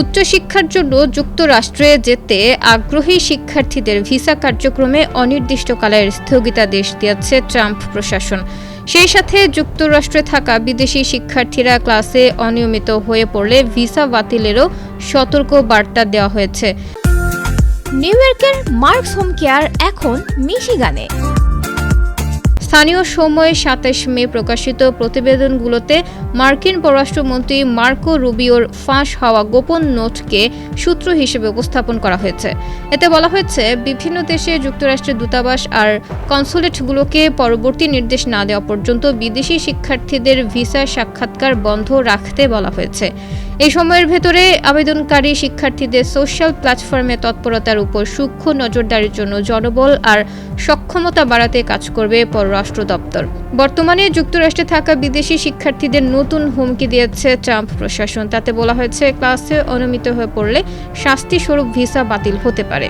উচ্চশিক্ষার জন্য যুক্তরাষ্ট্রে যেতে আগ্রহী শিক্ষার্থীদের ভিসা কার্যক্রমে অনির্দিষ্টকালের স্থগিতাদেশ দিয়েছে ট্রাম্প প্রশাসন। সেই সাথে যুক্তরাষ্ট্রে থাকা বিদেশি শিক্ষার্থীরা ক্লাসে অনিয়মিত হয়ে পড়লে ভিসা বাতিলেরও সতর্ক বার্তা দেওয়া হয়েছে। নিউ ইয়র্কের মার্কস হোম কেয়ার এখন মিশিগানে। স্থানীয় সময় সাতাশ মে প্রকাশিত প্রতিবেদনগুলোতে মার্কিন পররাষ্ট্রমন্ত্রী মার্কো রুবিওর ফাঁস হওয়া গোপন নোটকে সূত্র হিসেবে উপস্থাপন করা হয়েছে। এতে বলা হয়েছে, বিভিন্ন দেশে যুক্তরাষ্ট্রের দূতাবাস আর কনসুলেটগুলোকে পরবর্তী নির্দেশ না দেওয়া পর্যন্ত বিদেশি শিক্ষার্থীদের ভিসা সাক্ষাৎকার বন্ধ রাখতে বলা হয়েছে। এই সময়ের ভেতরে আবেদনকারী শিক্ষার্থীদের সোশ্যাল প্ল্যাটফর্মে তৎপরতার উপর সূক্ষ্ম নজরদারির জন্য জনবল আর সক্ষমতা বাড়াতে কাজ করবে পররাষ্ট্র দপ্তর। বর্তমানে যুক্তরাষ্ট্রে থাকা বিদেশি শিক্ষার্থীদের নতুন হুমকি দিয়েছে ট্রাম্প প্রশাসন। তাতে বলা হয়েছে, ক্লাসে অনিয়মিত হয়ে পড়লে শাস্তিস্বরূপ ভিসা বাতিল হতে পারে।